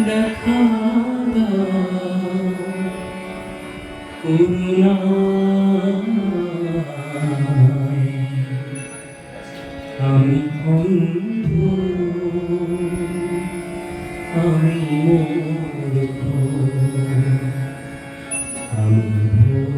দেখা করুণা আমি অন্ধ আমি মূর্খ আমি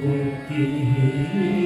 ভক্তি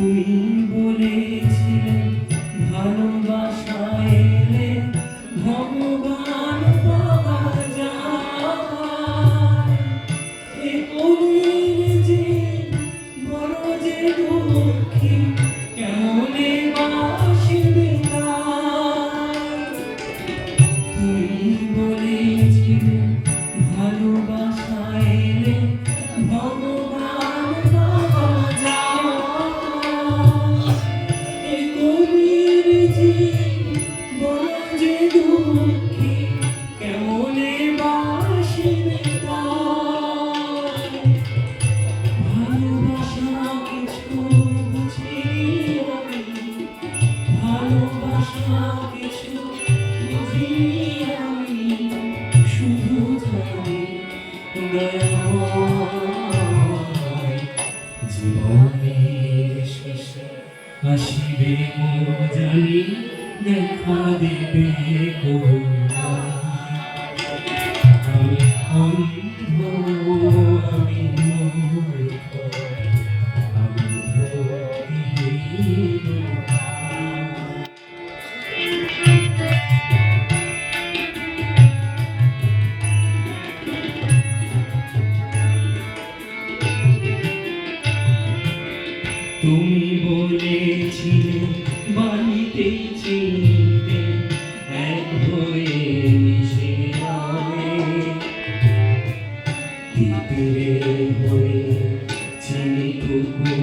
তুমি বলে জানি দেখা দেবে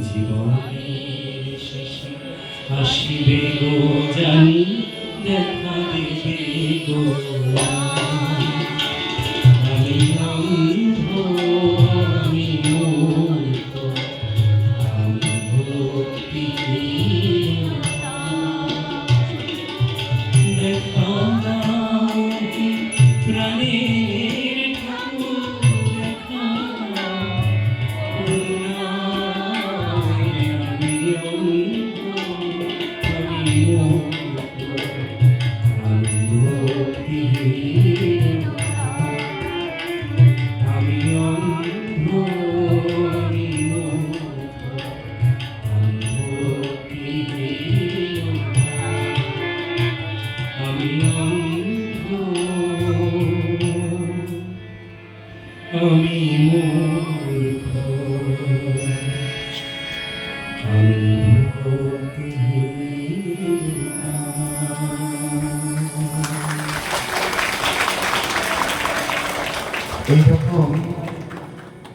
জীবনে আসিবে গো জানি দেখা দেবে গো। Ele